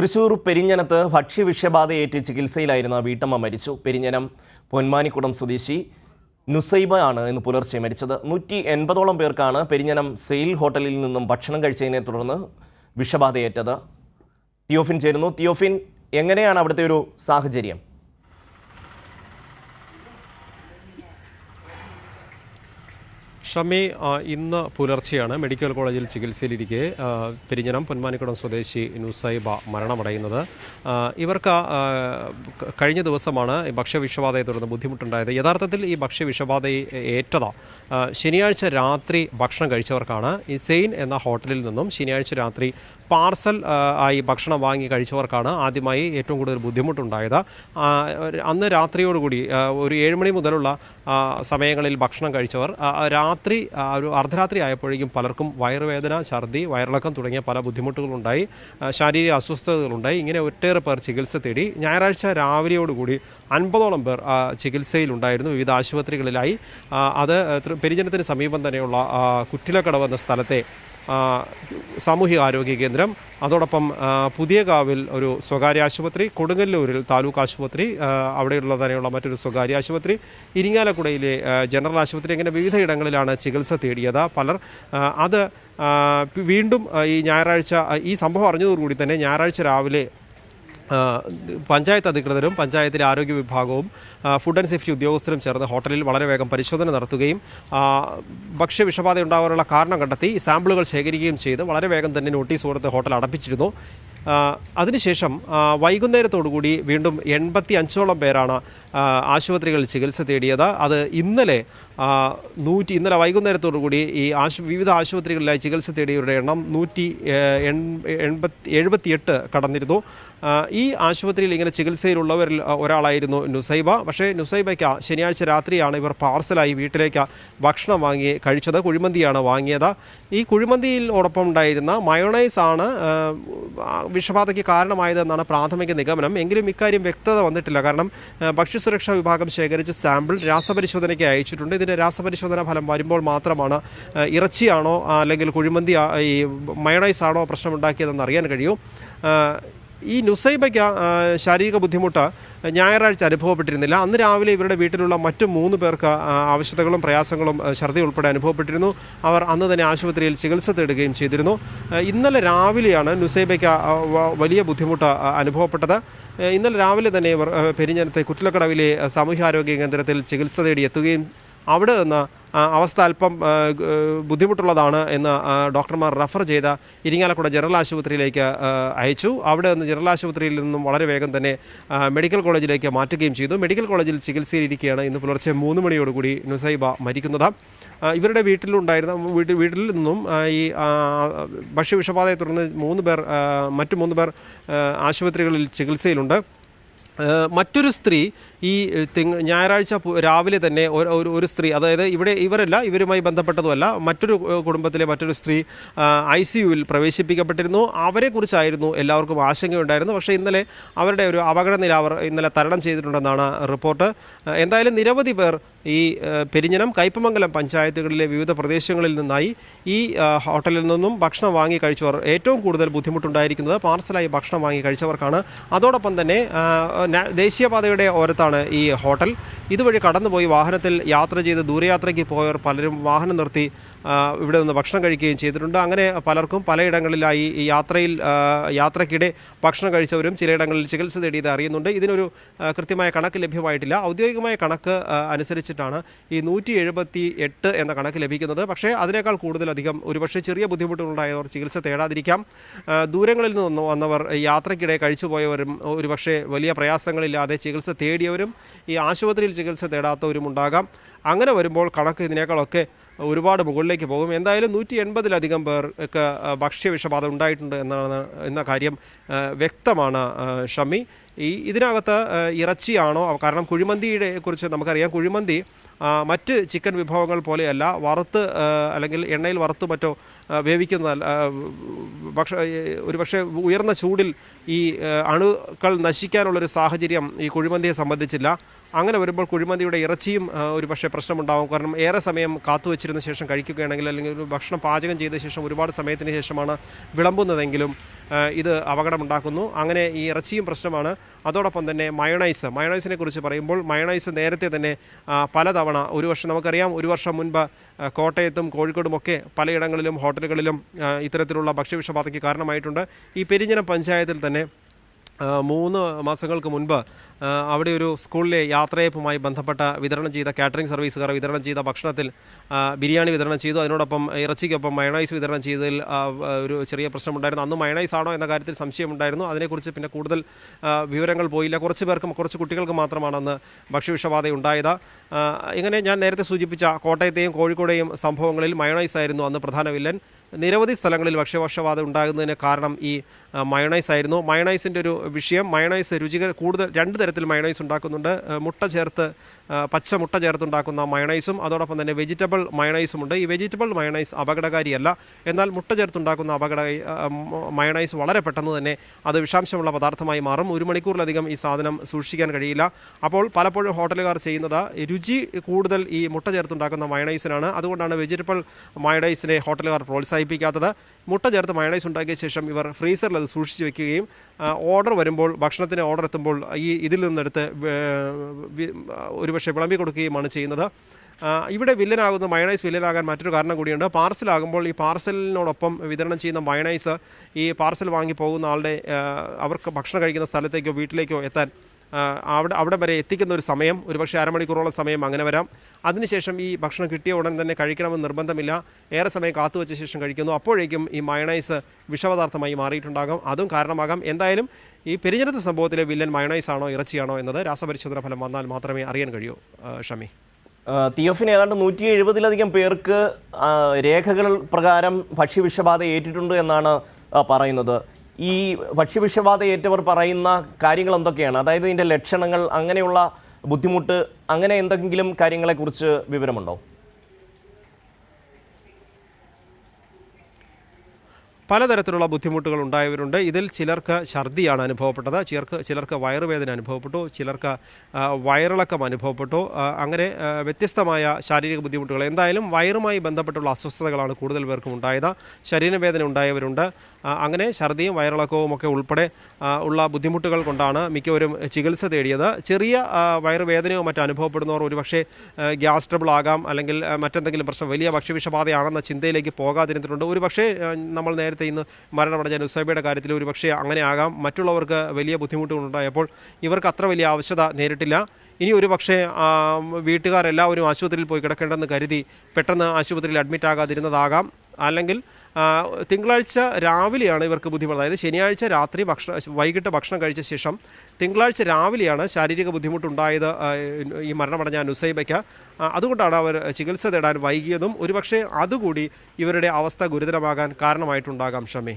തൃശൂർ പെരിഞ്ഞനത്ത് ഭക്ഷ്യവിഷബാധയേറ്റ് ചികിത്സയിലായിരുന്ന വീട്ടമ്മ മരിച്ചു. പെരിഞ്ഞനം പൊന്മാനിക്കുടം സ്വദേശി നുസൈബ ആണ് ഇന്ന് പുലർച്ചെ മരിച്ചത്. നൂറ്റി എൺപതോളം പേർക്കാണ് പെരിഞ്ഞനം സെയിൽ ഹോട്ടലിൽ നിന്നും ഭക്ഷണം കഴിച്ചതിനെ തുടർന്ന് വിഷബാധയേറ്റത്. തിയോഫിൻ ചേരുന്നു. തിയോഫിൻ എങ്ങനെയാണ് അവിടുത്തെ ഒരു സാഹചര്യം? ഷമി ഇന്ന് പുലർച്ചെയാണ് മെഡിക്കൽ കോളേജിൽ ചികിത്സയിലിരിക്കെ പെരിഞ്ഞനം പൊന്മാനിക്കുടം സ്വദേശി നുസൈബ മരണമടയുന്നത്. ഇവർക്ക് കഴിഞ്ഞ ദിവസമാണ് ഭക്ഷ്യവിഷബാധയെ തുടർന്ന് ബുദ്ധിമുട്ടുണ്ടായത്. യഥാർത്ഥത്തിൽ ഈ ഭക്ഷ്യവിഷബാധയെ ഏറ്റതാ ശനിയാഴ്ച രാത്രി ഭക്ഷണം കഴിച്ചവർക്കാണ് ഈ സെയിൻ എന്ന ഹോട്ടലിൽ നിന്നും ശനിയാഴ്ച രാത്രി പാർസൽ ആയി ഭക്ഷണം വാങ്ങി കഴിച്ചവർക്കാണ് ആദ്യമായി ഏറ്റവും കൂടുതൽ ബുദ്ധിമുട്ടുണ്ടായത്. അന്ന് രാത്രിയോടുകൂടി ഒരു ഏഴുമണി മുതലുള്ള സമയങ്ങളിൽ ഭക്ഷണം കഴിച്ചവർ രാത്രി ഒരു അർദ്ധരാത്രി ആയപ്പോഴേക്കും പലർക്കും വയറുവേദന ഛർദി വയറിളക്കം തുടങ്ങിയ പല ബുദ്ധിമുട്ടുകളുണ്ടായി. ശാരീരിക അസ്വസ്ഥതകളുണ്ടായി. ഇങ്ങനെ ഒട്ടേറെ പേർ ചികിത്സ തേടി ഞായറാഴ്ച രാവിലെയോടുകൂടി അൻപതോളം പേർ ചികിത്സയിലുണ്ടായിരുന്നു. വിവിധ ആശുപത്രികളിലായി. അത് പെരിജനത്തിന് സമീപം തന്നെയുള്ള കുറ്റിലക്കടവ് എന്ന സ്ഥലത്തെ സാമൂഹിക ആരോഗ്യ കേന്ദ്രം അതോടൊപ്പം പുതിയ കാവിൽ ഒരു സ്വകാര്യ ആശുപത്രി കൊടുങ്ങല്ലൂരിൽ താലൂക്ക് ആശുപത്രി അവിടെയുള്ള തന്നെയുള്ള മറ്റൊരു സ്വകാര്യ ആശുപത്രി ഇരിങ്ങാലക്കുടയിലെ ജനറൽ ആശുപത്രി അങ്ങനെ വിവിധ ഇടങ്ങളിലാണ് ചികിത്സ തേടിയത് പലർ. അത് വീണ്ടും ഈ ഞായറാഴ്ച ഈ സംഭവം അറിഞ്ഞതോടുകൂടി തന്നെ ഞായറാഴ്ച രാവിലെ പഞ്ചായത്ത് അധികൃതരും പഞ്ചായത്തിലെ ആരോഗ്യ വിഭാഗവും ഫുഡ് ആൻഡ് സേഫ്റ്റി ഉദ്യോഗസ്ഥരും ചേർന്ന് ഹോട്ടലിൽ വളരെ വേഗം പരിശോധന നടത്തുകയും ഭക്ഷ്യ വിഷബാധ ഉണ്ടാകാനുള്ള കാരണം കണ്ടെത്തി സാമ്പിളുകൾ ശേഖരിക്കുകയും ചെയ്ത് വളരെ വേഗം തന്നെ നോട്ടീസ് കൊടുത്ത് ഹോട്ടൽ അടപ്പിച്ചിരുന്നു. അതിനുശേഷം വൈകുന്നേരത്തോടുകൂടി വീണ്ടും എൺപത്തി അഞ്ചോളം പേരാണ് ആശുപത്രികളിൽ ചികിത്സ തേടിയത്. അത് ഇന്നലെ നൂറ്റി ഇന്നലെ വൈകുന്നേരത്തോടുകൂടി ഈ ആശു വിവിധ ആശുപത്രികളിലായി ചികിത്സ തേടിയവരുടെ എണ്ണം നൂറ്റി എൺപത്തി എഴുപത്തിയെട്ട് കടന്നിരുന്നു. ഈ ആശുപത്രിയിൽ ഇങ്ങനെ ചികിത്സയിലുള്ളവരിൽ ഒരാളായിരുന്നു നുസൈബ. പക്ഷേ നുസൈബയ്ക്ക് ശനിയാഴ്ച രാത്രിയാണ് ഇവർ പാർസലായി വീട്ടിലേക്ക് ഭക്ഷണം വാങ്ങി കഴിച്ചത് കുഴിമന്തിയാണ് വാങ്ങിയത്. ഈ കുഴിമന്തിയിലോടൊപ്പം ഉണ്ടായിരുന്ന മയോണൈസ് ആണ് വിഷബാധയ്ക്ക് കാരണമായതെന്നാണ് പ്രാഥമിക നിഗമനം. എങ്കിലും ഇക്കാര്യം വ്യക്തത വന്നിട്ടില്ല. കാരണം ഭക്ഷ്യസുരക്ഷാ വിഭാഗം ശേഖരിച്ച സാമ്പിൾ രാസപരിശോധനയ്ക്ക് അയച്ചിട്ടുണ്ട്. ഇതിന്റെ രാസപരിശോധനാ ഫലം വരുമ്പോൾ മാത്രമാണ് ഇറച്ചിയാണോ അല്ലെങ്കിൽ കുഴിമന്തി ഈ മയോണൈസ് ആണോ പ്രശ്നമുണ്ടാക്കിയതെന്ന് അറിയാൻ കഴിയൂ. ഈ നുസൈബയ്ക്ക് ശാരീരിക ബുദ്ധിമുട്ട് ഞായറാഴ്ച അനുഭവപ്പെട്ടിരുന്നില്ല. അന്ന് രാവിലെ ഇവരുടെ വീട്ടിലുള്ള മറ്റു മൂന്ന് പേർക്ക് ആവശ്യതകളും പ്രയാസങ്ങളും ഛർദി ഉൾപ്പെടെ അനുഭവപ്പെട്ടിരുന്നു. അവർ അന്ന് തന്നെ ആശുപത്രിയിൽ ചികിത്സ തേടുകയും ചെയ്തിരുന്നു. ഇന്നലെ രാവിലെയാണ് നുസൈബയ്ക്ക് വലിയ ബുദ്ധിമുട്ട് അനുഭവപ്പെട്ടത്. ഇന്നലെ രാവിലെ തന്നെ ഇവർ പെരിഞ്ഞനത്തെ കുറ്റിലക്കടവിലെ സാമൂഹ്യാരോഗ്യ കേന്ദ്രത്തിൽ ചികിത്സ തേടി എത്തുകയും അവിടെ നിന്ന് അവസ്ഥ അല്പം ബുദ്ധിമുട്ടുള്ളതാണ് എന്ന് ഡോക്ടർമാർ റഫർ ചെയ്ത ഇരിങ്ങാലക്കുട ജനറൽ ആശുപത്രിയിലേക്ക് അയച്ചു. അവിടെ നിന്ന് ജനറൽ ആശുപത്രിയിൽ നിന്നും വളരെ വേഗം തന്നെ മെഡിക്കൽ കോളേജിലേക്ക് മാറ്റുകയും ചെയ്തു. മെഡിക്കൽ കോളേജിൽ ചികിത്സയിലിരിക്കുകയാണ് ഇന്ന് പുലർച്ചെ മൂന്ന് മണിയോടുകൂടി നുസൈബ മരിക്കുന്നത്. ഇവരുടെ വീട്ടിലുണ്ടായിരുന്ന വീട്ടിൽ വീട്ടിൽ നിന്നും ഈ ഭക്ഷ്യ ഭക്ഷ്യവിഷബാധയെ തുടർന്ന് മൂന്ന് പേർ മറ്റു മൂന്ന് പേർ ആശുപത്രികളിൽ ചികിത്സയിലുണ്ട്. മറ്റൊരു സ്ത്രീ ഈ തിങ് ഞായറാഴ്ച രാവിലെ തന്നെ ഒരു ഒരു സ്ത്രീ അതായത് ഇവിടെ ഇവരല്ല ഇവരുമായി ബന്ധപ്പെട്ടതുമല്ല മറ്റൊരു കുടുംബത്തിലെ മറ്റൊരു സ്ത്രീ ഐ സി യുവിൽ പ്രവേശിപ്പിക്കപ്പെട്ടിരുന്നു. അവരെക്കുറിച്ചായിരുന്നു എല്ലാവർക്കും ആശങ്കയുണ്ടായിരുന്നു പക്ഷേ ഇന്നലെ അവരുടെ ഒരു അപകടനില അവർ ഇന്നലെ തരണം ചെയ്തിട്ടുണ്ടെന്നാണ് റിപ്പോർട്ട്. എന്തായാലും നിരവധി പേർ ഈ പെരിഞ്ഞനം കയ്പമംഗലം പഞ്ചായത്തുകളിലെ വിവിധ പ്രദേശങ്ങളിൽ നിന്നായി ഈ ഹോട്ടലിൽ നിന്നും ഭക്ഷണം വാങ്ങി കഴിച്ചവർ ഏറ്റവും കൂടുതൽ ബുദ്ധിമുട്ടുണ്ടായിരിക്കുന്നത് പാർസലായി ഭക്ഷണം വാങ്ങി കഴിച്ചവർക്കാണ്. അതോടൊപ്പം തന്നെ ദേശീയപാതയുടെ ഓരത്താണ് ഈ ഹോട്ടൽ. ഇതുവഴി കടന്നുപോയി വാഹനത്തിൽ യാത്ര ചെയ്ത് ദൂരയാത്രയ്ക്ക് പോയവർ പലരും വാഹനം നിർത്തി ഇവിടെ നിന്ന് ഭക്ഷണം കഴിക്കുകയും ചെയ്തിട്ടുണ്ട്. അങ്ങനെ പലർക്കും പലയിടങ്ങളിലായി യാത്രയിൽ യാത്രയ്ക്കിടെ ഭക്ഷണം കഴിച്ചവരും ചിലയിടങ്ങളിൽ ചികിത്സ തേടിയത് അറിയുന്നുണ്ട്. ഇതിനൊരു കൃത്യമായ കണക്ക് ലഭ്യമായിട്ടില്ല. ഔദ്യോഗികമായ കണക്ക് ആ, അനുസരിച്ചിട്ടാണ് ഈ നൂറ്റി എഴുപത്തി എട്ട് എന്ന കണക്ക് ലഭിക്കുന്നത്. പക്ഷേ അതിനേക്കാൾ കൂടുതലധികം ഒരുപക്ഷെ ചെറിയ ബുദ്ധിമുട്ടുകളുണ്ടായവർ ചികിത്സ തേടാതിരിക്കാം. ദൂരങ്ങളിൽ നിന്ന് വന്നവർ യാത്രയ്ക്കിടെ കഴിച്ചുപോയവരും ഒരുപക്ഷെ വലിയ പ്രയാസങ്ങളില്ലാതെ ചികിത്സ തേടിയവരും ഈ ആശുപത്രിയിൽ ചികിത്സ തേടാത്തവരും ഉണ്ടാകാം അങ്ങനെ വരുമ്പോൾ കണക്ക് ഇതിനേക്കാളൊക്കെ ഒരുപാട് മുകളിലേക്ക് പോകും. എന്തായാലും നൂറ്റി എൺപതിലധികം പേർക്ക് ഭക്ഷ്യ വിഷബാധ ഉണ്ടായിട്ടുണ്ട് എന്നാണ് എന്ന കാര്യം വ്യക്തമാണ് ഷമി ഈ ഇതിനകത്ത് ഇറച്ചിയാണോ? കാരണം കുഴിമന്തിയുടെ കുറിച്ച് നമുക്കറിയാം. കുഴിമന്തി മറ്റ് ചിക്കൻ വിഭവങ്ങൾ പോലെയല്ല വറുത്ത് അല്ലെങ്കിൽ എണ്ണയിൽ വറുത്ത് മറ്റോ ആ, ഭക്ഷ ഒരു പക്ഷേ ഉയർന്ന ചൂടിൽ ഈ അണുക്കൾ നശിക്കാനുള്ളൊരു സാഹചര്യം ഈ കുഴിമന്തിയെ സംബന്ധിച്ചില്ല. അങ്ങനെ വരുമ്പോൾ കുഴിമന്തിയുടെ ഇറച്ചിയും ഒരു പക്ഷേ പ്രശ്നമുണ്ടാകും കാരണം ഏറെ സമയം കാത്തു വെച്ചിരുന്ന ശേഷം കഴിക്കുകയാണെങ്കിൽ അല്ലെങ്കിൽ ഒരു ഭക്ഷണം പാചകം ചെയ്ത ശേഷം ഒരുപാട് സമയത്തിന് ശേഷമാണ് വിളമ്പുന്നതെങ്കിലും ഇത് അപകടമുണ്ടാക്കുന്നു. അങ്ങനെ ഈ ഇറച്ചിയും പ്രശ്നമാണ്. അതോടൊപ്പം തന്നെ മയണൈസ്. മയണൈസിനെ കുറിച്ച് പറയുമ്പോൾ മയണൈസ് നേരത്തെ തന്നെ പലതവണ ഒരു വർഷം നമുക്കറിയാം. ഒരു വർഷം മുൻപ് കോട്ടയത്തും കോഴിക്കോടുമൊക്കെ പലയിടങ്ങളിലും ഹോട്ടലുകളിലും ആ, ഇത്തരത്തിലുള്ള ഭക്ഷ്യവിഷബാധയ്ക്ക് കാരണമായിട്ടുണ്ട്. ഈ പെരിഞ്ഞനം പഞ്ചായത്തിൽ തന്നെ മൂന്ന് മാസങ്ങൾക്ക് മുൻപ് അവിടെ ഒരു സ്കൂളിലെ യാത്രയപ്പുമായി ബന്ധപ്പെട്ട വിതരണം ചെയ്ത കാറ്ററിംഗ് സർവീസുകാർ വിതരണം ചെയ്ത ഭക്ഷണത്തിൽ ബിരിയാണി വിതരണം ചെയ്തു. അതിനോടൊപ്പം ഇറച്ചിക്കൊപ്പം മയണൈസ് വിതരണം ചെയ്തതിൽ ഒരു ചെറിയ പ്രശ്നമുണ്ടായിരുന്നു. അന്ന് മയണൈസ് ആണോ എന്ന കാര്യത്തിൽ സംശയമുണ്ടായിരുന്നു. അതിനെക്കുറിച്ച് പിന്നെ കൂടുതൽ വിവരങ്ങൾ പോയില്ല. കുറച്ച് പേർക്കും കുറച്ച് കുട്ടികൾക്ക് മാത്രമാണ് അന്ന് ഭക്ഷ്യവിഷബാധ ഉണ്ടായത്. ഇങ്ങനെ ഞാൻ നേരത്തെ സൂചിപ്പിച്ച കോട്ടയത്തെയും കോഴിക്കോടെയും സംഭവങ്ങളിൽ മയണൈസ് ആയിരുന്നു അന്ന് പ്രധാന വില്ലൻ. നിരവധി സ്ഥലങ്ങളിൽ ഭക്ഷ്യപക്ഷപാതം ഉണ്ടാകുന്നതിന് കാരണം ഈ മയണൈസ് ആയിരുന്നു. മയണൈസിന്റെ ഒരു വിഷയം മയണൈസ് രുചികര കൂടുതൽ രണ്ട് തരത്തിൽ മയണൈസ് ഉണ്ടാക്കുന്നുണ്ട്. മുട്ട ചേർത്ത് പച്ച മുട്ട ചേർത്തുണ്ടാക്കുന്ന മയണൈസും അതോടൊപ്പം തന്നെ വെജിറ്റബിൾ മയണൈസും ഉണ്ട്. ഈ വെജിറ്റബിൾ മയണൈസ് അപകടകാരിയല്ല. എന്നാൽ മുട്ട ചേർത്തുണ്ടാക്കുന്ന അപകട ആ, മ- മയണൈസ് വളരെ പെട്ടെന്ന് തന്നെ അത് വിഷാംശമുള്ള പദാർത്ഥമായി മാറും. ഒരു മണിക്കൂറിലധികം ഈ സാധനം സൂക്ഷിക്കാൻ കഴിയില്ല. അപ്പോൾ പലപ്പോഴും ഹോട്ടലുകാർ ചെയ്യുന്നത് രുചി കൂടുതൽ ഈ മുട്ട ചേർത്തുണ്ടാക്കുന്ന മയണൈസിനാണ്. അതുകൊണ്ടാണ് വെജിറ്റബിൾ മയണൈസിനെ ഹോട്ടലുകാർ പ്രോത്സാഹിപ്പിക്കാത്തത് മുട്ട ചേർത്ത് മയണൈസ് ഉണ്ടാക്കിയ ശേഷം ഇവർ ഫ്രീസറിൽ അത് സൂക്ഷിച്ച് വെക്കുകയും ഓർഡർ വരുമ്പോൾ ഭക്ഷണത്തിന് ഓർഡർ എത്തുമ്പോൾ ഈ ഇതിൽ നിന്നെടുത്ത് ഒരുപക്ഷെ വിളമ്പി കൊടുക്കുകയുമാണ് ചെയ്യുന്നത്. ഇവിടെ വില്ലനാകുന്ന മയണൈസ് വില്ലനാകാൻ മറ്റൊരു കാരണം കൂടിയുണ്ട്. പാർസലാകുമ്പോൾ ഈ പാർസലിനോടൊപ്പം വിതരണം ചെയ്യുന്ന മയണൈസ് ഈ പാർസൽ വാങ്ങി പോകുന്ന ആളുടെ അവർക്ക് ഭക്ഷണം കഴിക്കുന്ന സ്ഥലത്തേക്കോ വീട്ടിലേക്കോ എത്താൻ അവിടെ അവിടെ വരെ എത്തിക്കുന്ന ഒരു സമയം ഒരുപക്ഷെ അരമണിക്കൂറോളം സമയം അങ്ങനെ വരാം. അതിനുശേഷം ഈ ഭക്ഷണം കിട്ടിയ ഉടൻ തന്നെ കഴിക്കണമെന്ന് നിർബന്ധമില്ല. ഏറെ സമയം കാത്തുവച്ച ശേഷം കഴിക്കുന്നു. അപ്പോഴേക്കും ഈ മയണൈസ് വിഷപദാർത്ഥമായി മാറിയിട്ടുണ്ടാകും. അതും കാരണമാകാം. എന്തായാലും ഈ പെരിഞ്ഞെടുത്ത സംഭവത്തിലെ വില്ലൻ മയണൈസ് ആണോ ഇറച്ചിയാണോ എന്നത് രാസപരിശോധന ഫലം വന്നാൽ മാത്രമേ അറിയാൻ കഴിയൂ ഷമി. തിയോഫിന് ഏതാണ്ട് നൂറ്റി എഴുപതിലധികം പേർക്ക് രേഖകൾ പ്രകാരം ഭക്ഷ്യവിഷബാധ ഏറ്റിട്ടുണ്ട് എന്നാണ് പറയുന്നത്. ഈ ഭക്ഷ്യവിഷബാധ ഏറ്റവർ പറയുന്ന കാര്യങ്ങൾ എന്തൊക്കെയാണ്? അതായത് ഇതിന്റെ ലക്ഷണങ്ങൾ അങ്ങനെയുള്ള ബുദ്ധിമുട്ട് അങ്ങനെ എന്തെങ്കിലും കാര്യങ്ങളെക്കുറിച്ച് വിവരമുണ്ടോ? പലതരത്തിലുള്ള ബുദ്ധിമുട്ടുകൾ ഉണ്ടായവരുണ്ട്. ഇതിൽ ചിലർക്ക് ഛർദിയാണ് അനുഭവപ്പെട്ടത്. ചിലർക്ക് ചിലർക്ക് വയറുവേദന അനുഭവപ്പെട്ടു. ചിലർക്ക് വയറിളക്കം അനുഭവപ്പെട്ടു. അങ്ങനെ വ്യത്യസ്തമായ ശാരീരിക ബുദ്ധിമുട്ടുകൾ. എന്തായാലും വയറുമായി ബന്ധപ്പെട്ടുള്ള അസ്വസ്ഥതകളാണ് കൂടുതൽ പേർക്കും ഉണ്ടായത്. ശരീരവേദന ഉണ്ടായവരുണ്ട്. അങ്ങനെ ഛർദിയും വയറിളക്കവും ഒക്കെ ഉൾപ്പെടെ ഉള്ള ബുദ്ധിമുട്ടുകൾ കൊണ്ടാണ് മിക്കവരും ചികിത്സ തേടിയത്. ചെറിയ വയറുവേദനയോ മറ്റോ അനുഭവപ്പെടുന്നവർ ഒരുപക്ഷെ ഗ്യാസ് ട്രബിൾ ആകാം അല്ലെങ്കിൽ മറ്റെന്തെങ്കിലും പ്രശ്നം വലിയ ഭക്ഷ്യവിഷബാധയാണെന്ന ചിന്തയിലേക്ക് പോകാതിരുന്നിട്ടുണ്ട്. ഒരുപക്ഷെ നമ്മൾ നേരത്തെ ഇന്ന് മരണമടഞ്ഞ നുസൈബയുടെ കാര്യത്തിൽ ഒരുപക്ഷെ അങ്ങനെ ആകാം. മറ്റുള്ളവർക്ക് വലിയ ബുദ്ധിമുട്ടുകളുണ്ടായപ്പോൾ ഇവർക്ക് അത്ര വലിയ ആവശ്യത നേരിട്ടില്ല. ഇനി ഒരു പക്ഷേ വീട്ടുകാരെല്ലാവരും ആശുപത്രിയിൽ പോയി കിടക്കേണ്ടെന്ന് കരുതി പെട്ടെന്ന് ആശുപത്രിയിൽ അഡ്മിറ്റ് ആകാതിരുന്നതാകാം അല്ലെങ്കിൽ തിങ്കളാഴ്ച രാവിലെയാണ് ഇവർക്ക് ബുദ്ധിമുട്ട് അതായത് ശനിയാഴ്ച രാത്രി ഭക്ഷണം വൈകിട്ട് ഭക്ഷണം കഴിച്ച ശേഷം തിങ്കളാഴ്ച രാവിലെയാണ് ശാരീരിക ബുദ്ധിമുട്ടുണ്ടായത് ഈ മരണമടഞ്ഞ നുസൈബയ്ക്ക്. അതുകൊണ്ടാണ് അവർ ചികിത്സ തേടാൻ വൈകിയതും ഒരുപക്ഷെ അതുകൂടി ഇവരുടെ അവസ്ഥ ഗുരുതരമാകാൻ കാരണമായിട്ടുണ്ടാകാം ഷമി.